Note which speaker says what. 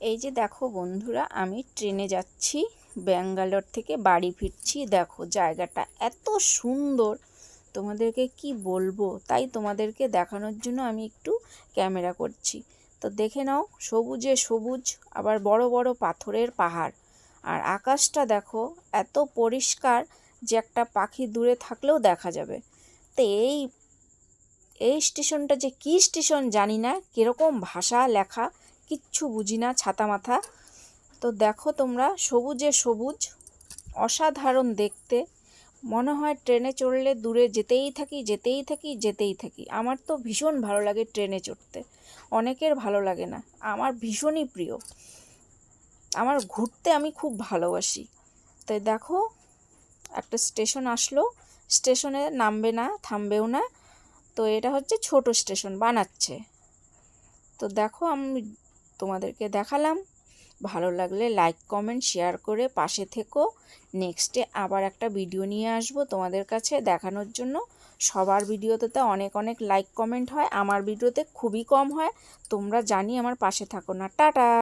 Speaker 1: এই যে দেখো বন্ধুরা, আমি ট্রেনে যাচ্ছি, ব্যাঙ্গালোর থেকে বাড়ি ফিরছি। দেখো জায়গাটা এত সুন্দর। তোমাদেরকে কি বলব? তাই তোমাদেরকে দেখানোর জন্য আমি একটু ক্যামেরা করছি। তো দেখে নাও, সবুজে সবুজ, আবার বড় বড় পাথরের পাহাড়। আর আকাশটা দেখো এত পরিষ্কার যে একটা পাখি দূরে থাকলেও দেখা যাবে। তো এই এই স্টেশনটা যে কী স্টেশন জানি না, কীরকম ভাষা লেখা কিচ্ছু বুঝি না, ছাতা মাথা। তো দেখো তোমরা, সবুজে সবুজ, অসাধারণ দেখতে। মনে হয় ট্রেনে চড়লে দূরে যেতেই থাকি যেতেই থাকি যেতেই থাকি। আমার তো ভীষণ ভালো লাগে ট্রেনে চড়তে। অনেকের ভালো লাগে না। আমার ভীষণই প্রিয়। আমার ঘুরতে আমি খুব ভালোবাসি। তাই দেখো, একটা স্টেশন আসলো। স্টেশনে নামবে না, থামবেও না। তো এটা হচ্ছে ছোট স্টেশন, বানাচ্ছে। তো দেখো আমি তোমাদেরকে দেখালাম। ভালো লাগলে লাইক কমেন্ট শেয়ার করে পাশে থেকো। নেক্সটে আবার একটা ভিডিও নিয়ে আসব তোমাদের কাছে দেখানোর জন্য। সবার ভিডিওতে তো অনেক অনেক লাইক কমেন্ট হয়। আমার ভিডিওতে খুবই কম হয়। তোমরা জানি আমার পাশে থাকো না। টাটা!